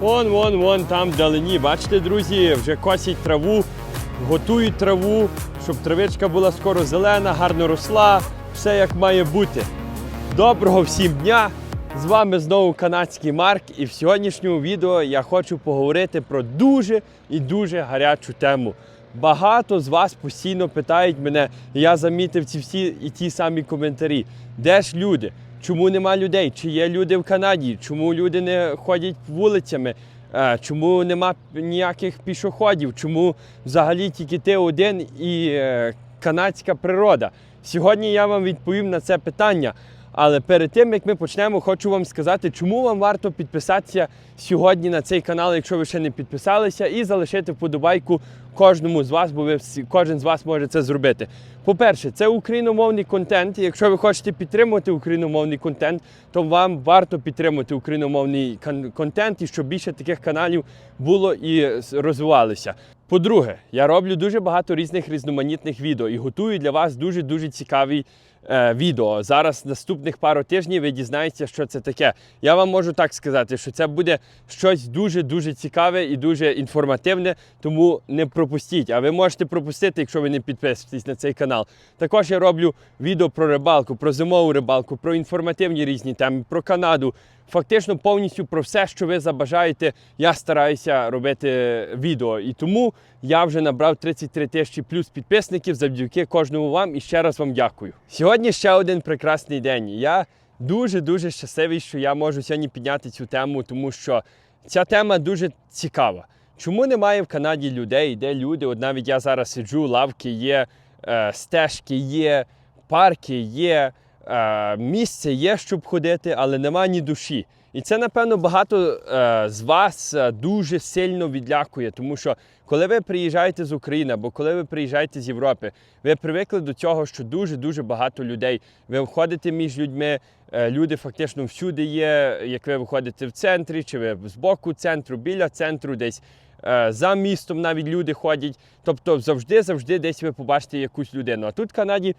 вон, вон, вон там вдалині. Бачите, друзі, вже косять траву, готують траву, щоб травичка була скоро зелена, гарно росла, все як має бути. Доброго всім дня! З вами знову канадський Марк, і в сьогоднішньому відео я хочу поговорити про дуже і дуже гарячу тему. Багато з вас постійно питають мене, я замітив ці всі і ті самі коментарі. Де ж люди? Чому нема людей? Чи є люди в Канаді? Чому люди не ходять вулицями? Е, Чому нема ніяких пішоходів? Чому взагалі тільки ти один і е, канадська природа? Сьогодні я вам відповім на це питання. Але перед тим як ми почнемо, хочу вам сказати, чому вам варто підписатися сьогодні на цей канал, якщо ви ще не підписалися, і залишити вподобайку кожному з вас, бо ви всі, кожен з вас може це зробити. По-перше, це україномовний контент. Якщо ви хочете підтримувати україномовний контент, то вам варто підтримати україномовний контент і щоб більше таких каналів було і розвивалося. По-друге, я роблю дуже багато різних різноманітних відео і готую для вас дуже дуже цікаві е, відео. Зараз наступних пару тижнів ви дізнаєтеся, що це таке. Я вам можу так сказати, що це буде щось дуже дуже цікаве і дуже інформативне, тому не пропустіть. А ви можете пропустити, якщо ви не підписуєтесь на цей канал. Також я роблю відео про рибалку, про зимову рибалку, про інформативні різні теми, про Канаду. Фактично повністю про все, що ви забажаєте, я стараюся робити відео. І тому я вже набрав 33 тисячі плюс підписників завдяки кожному вам і ще раз вам дякую. Сьогодні ще один прекрасний день. Я дуже-дуже щасливий, що я можу сьогодні підняти цю тему, тому що ця тема дуже цікава. Чому немає в Канаді людей, де люди? От навіть я зараз сиджу, лавки є, е, стежки є, парки є, е, місце є, щоб ходити, але нема ні душі. І це, напевно, багато е, з вас е, дуже сильно відлякує, тому що коли ви приїжджаєте з України або коли ви приїжджаєте з Європи, ви привикли до цього, що дуже-дуже багато людей. Ви входите між людьми, е, люди фактично всюди є, як ви виходите в центрі, чи ви з боку центру, біля центру, десь е, за містом навіть люди ходять. Тобто завжди-завжди десь ви побачите якусь людину. А тут в Канаді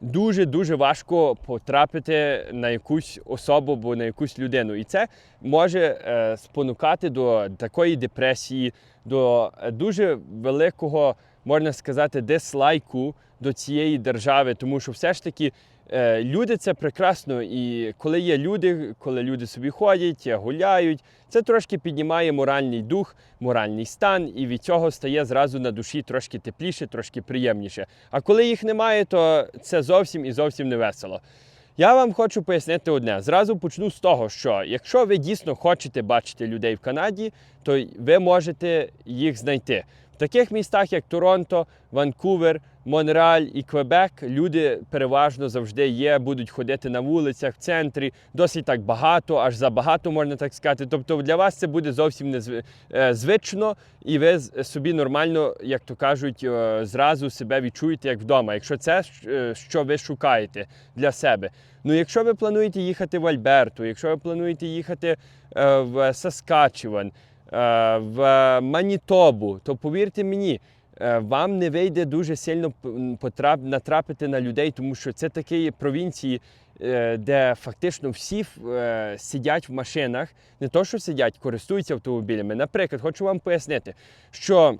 дуже-дуже важко потрапити на якусь особу або на якусь людину. І це може е, спонукати до такої депресії, до е, дуже великого, можна сказати, дислайку до цієї держави, тому що все ж таки. Е, Люди це прекрасно, і коли є люди, коли люди собі ходять, гуляють, це трошки піднімає моральний дух, моральний стан, і від цього стає зразу на душі трошки тепліше, трошки приємніше. А коли їх немає, то це зовсім і зовсім не весело. Я вам хочу пояснити одне. Зразу почну з того, що якщо ви дійсно хочете бачити людей в Канаді, то ви можете їх знайти. Таких містах, як Торонто, Ванкувер, Монреаль і Квебек, люди переважно завжди є, будуть ходити на вулицях, в центрі, досить так багато, аж забагато можна так сказати. Тобто для вас це буде зовсім не звично, і ви собі нормально, як то кажуть, е, зразу себе відчуєте як вдома, якщо це е, що ви шукаєте для себе. Ну, якщо ви плануєте їхати в Альберту, якщо ви плануєте їхати е, в Саскачеван, е, в Манітобу, то повірте мені, е, вам не вийде дуже сильно натрапити на людей, тому що це такі провінції, е, де фактично всі е, сидять в машинах, не то, що сидять, користуються автомобілями. Наприклад, хочу вам пояснити, що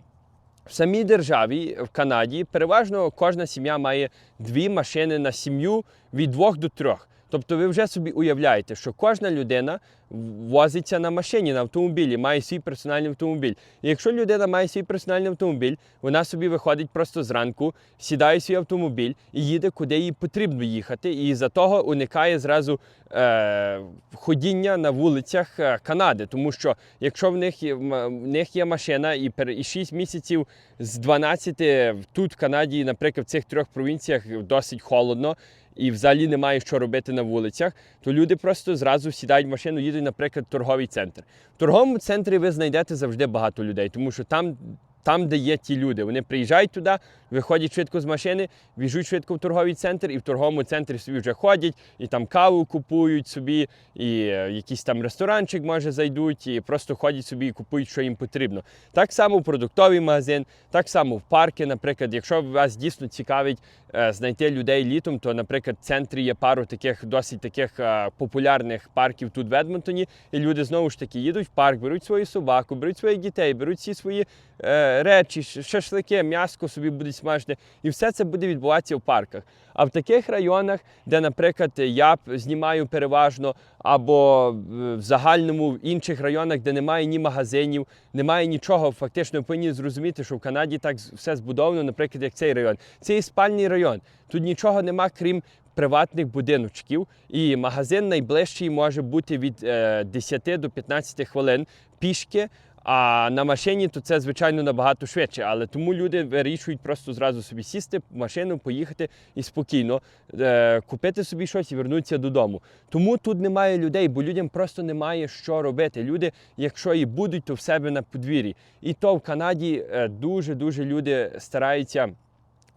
в самій державі, в Канаді, переважно кожна сім'я має дві машини на сім'ю від двох до трьох. Тобто ви вже собі уявляєте, що кожна людина возиться на машині, на автомобілі, має свій персональний автомобіль. І якщо людина має свій персональний автомобіль, вона собі виходить просто зранку, сідає в свій автомобіль і їде, куди їй потрібно їхати. І за того уникає зразу е, ходіння на вулицях е, Канади. Тому що якщо в них в них є машина і 6 місяців з 12 тут в Канаді, наприклад, в цих трьох провінціях досить холодно. І взагалі немає що робити на вулицях, то люди просто зразу сідають в машину, їдуть, наприклад, торговий центр. В торговому центрі ви знайдете завжди багато людей, тому що там там, де є ті люди. Вони приїжджають туди, виходять швидко з машини, біжуть швидко в торговий центр, і в торговому центрі собі вже ходять, і там каву купують собі, і е, якийсь там ресторанчик може зайдуть, і просто ходять собі і купують, що їм потрібно. Так само в продуктовий магазин, так само в парки. Наприклад, якщо вас дійсно цікавить е, знайти людей літом, то, наприклад, в центрі є пару таких досить таких е, популярних парків тут в Едмонтоні, і люди знову ж таки їдуть в парк, беруть свою собаку, беруть своїх дітей, беруть всі свої е, речі, ш- шашлики, м'яско собі будуть смажити, і все це буде відбуватися в парках. А в таких районах, де, наприклад, я знімаю переважно, або е, в загальному в інших районах, де немає ні магазинів, немає нічого, фактично повинні зрозуміти, що в Канаді так все збудовано, наприклад, як цей район. Це є спальний район. Тут нічого нема, крім приватних будиночків, і магазин найближчий може бути від е, 10 до 15 хвилин пішки. А на машині то це звичайно набагато швидше, але тому люди вирішують просто зразу собі сісти в машину, поїхати і спокійно е, купити собі щось і вернутися додому. Тому тут немає людей, бо людям просто немає що робити. Люди, якщо і будуть, то в себе на подвір'ї. І то в Канаді дуже дуже люди стараються.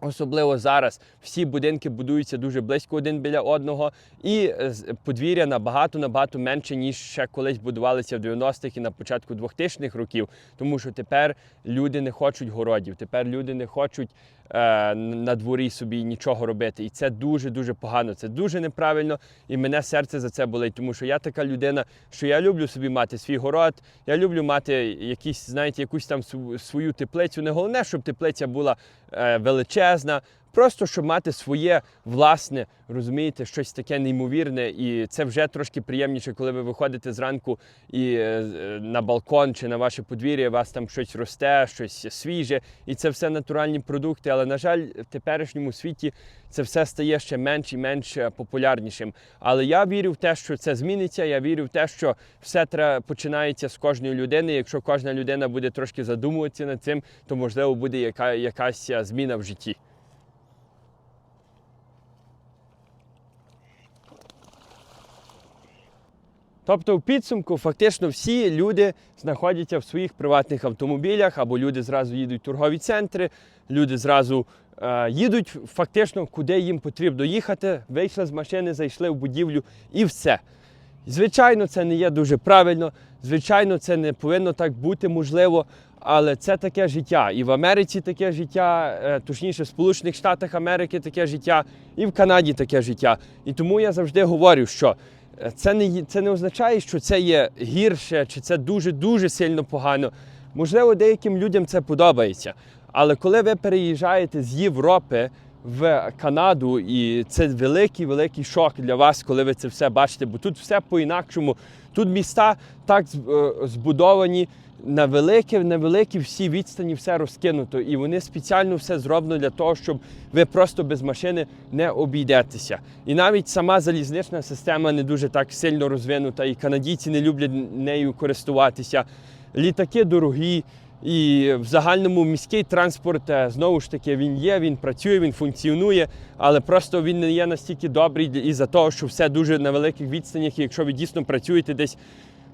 Особливо зараз всі будинки будуються дуже близько один біля одного, і е, подвір'я набагато набагато менше, ніж ще колись будувалися в 90-х і на початку 2000-х років. Тому що тепер люди не хочуть городів, тепер люди не хочуть на дворі собі нічого робити. І це дуже дуже погано. Це дуже неправильно. І мене серце за це болить, тому що я така людина, що я люблю собі мати свій город. Я люблю мати якісь, знаєте, якусь там свою теплицю. Не головне, щоб теплиця була е, величезна. Просто щоб мати своє власне, розумієте, щось таке неймовірне, і це вже трошки приємніше, коли ви виходите зранку і е, на балкон чи на ваше подвір'я, у вас там щось росте, щось свіже, і це все натуральні продукти. Але на жаль, в теперішньому світі це все стає ще менш і менш е, популярнішим. Але я вірю в те, що це зміниться. Я вірю в те, що все треба починається з кожної людини. Якщо кожна людина буде трошки задумуватися над цим, то можливо буде яка, якась е, зміна в житті. Тобто, в підсумку, фактично всі люди знаходяться в своїх приватних автомобілях, або люди зразу їдуть в торгові центри, люди зразу е, їдуть фактично, куди їм потрібно їхати, вийшли з машини, зайшли в будівлю і все. Звичайно, це не є дуже правильно, звичайно, це не повинно так бути можливо, але це таке життя. І в Америці таке життя, е, точніше, в Сполучених Штатах Америки таке життя, і в Канаді таке життя. І тому я завжди говорю, що це не, це не означає, що це є гірше, чи це дуже-дуже сильно погано. Можливо, деяким людям це подобається. Але коли ви переїжджаєте з Європи в Канаду, і це великий великий шок для вас, коли ви це все бачите, бо тут все по-інакшому. Тут міста так е, збудовані на великі, на великі всі відстані, все розкинуто, і вони спеціально все зроблено для того, щоб ви просто без машини не обійдетеся. І навіть сама залізнична система не дуже так сильно розвинута, і канадійці не люблять нею користуватися. Літаки дорогі. І в загальному міський транспорт е, знову ж таки він є, він працює, він функціонує, але просто він не є настільки добрий із-за того, що все дуже на великих відстанях. І якщо ви дійсно працюєте десь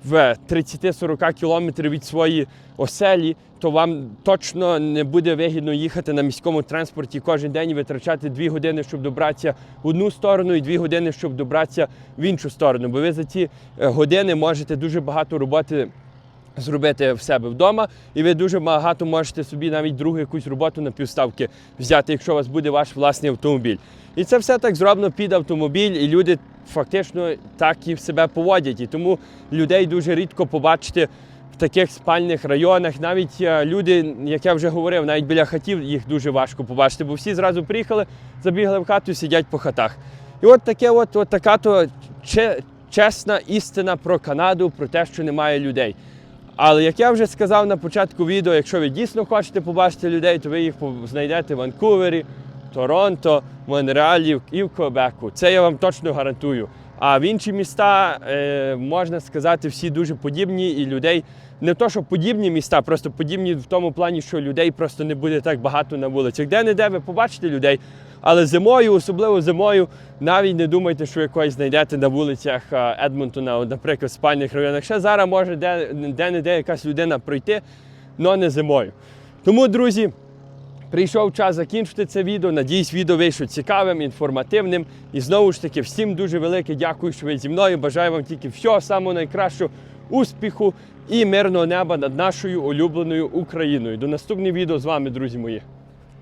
в 30-40 кілометрів від своєї оселі, то вам точно не буде вигідно їхати на міському транспорті кожен день і витрачати 2 години, щоб добратися в одну сторону, і 2 години, щоб добратися в іншу сторону. Бо ви за ці е, години можете дуже багато роботи зробити в себе вдома, і ви дуже багато можете собі навіть другу якусь роботу на півставки взяти, якщо у вас буде ваш власний автомобіль. І це все так зроблено під автомобіль, і люди фактично так і себе поводять. І тому людей дуже рідко побачити в таких спальних районах. Навіть е, люди, як я вже говорив, навіть біля хатів їх дуже важко побачити, бо всі зразу приїхали, забігли в хату сидять по хатах. І от таке, от, от така то чесна істина про Канаду, про те, що немає людей. Але як я вже сказав на початку відео, якщо ви дійсно хочете побачити людей, то ви їх знайдете в Ванкувері, Торонто, Монреалі і в Квебеку. Це я вам точно гарантую. А в інші міста е, можна сказати, всі дуже подібні, і людей не то, що подібні міста, просто подібні в тому плані, що людей просто не буде так багато на вулицях. Де-не-де ви побачите людей, але зимою, особливо зимою, навіть не думайте, що ви когось знайдете на вулицях Едмонтона, наприклад, в спальних районах. Ще зараз може де- де-не-де якась людина пройти, але не зимою. Тому, друзі, Прийшов час закінчити це відео. Надіюсь, відео вийшло цікавим, інформативним. І знову ж таки, всім дуже велике дякую, що ви зі мною. Бажаю вам тільки всього самого найкращого, успіху і мирного неба над нашою улюбленою Україною. До наступного відео з вами, друзі мої.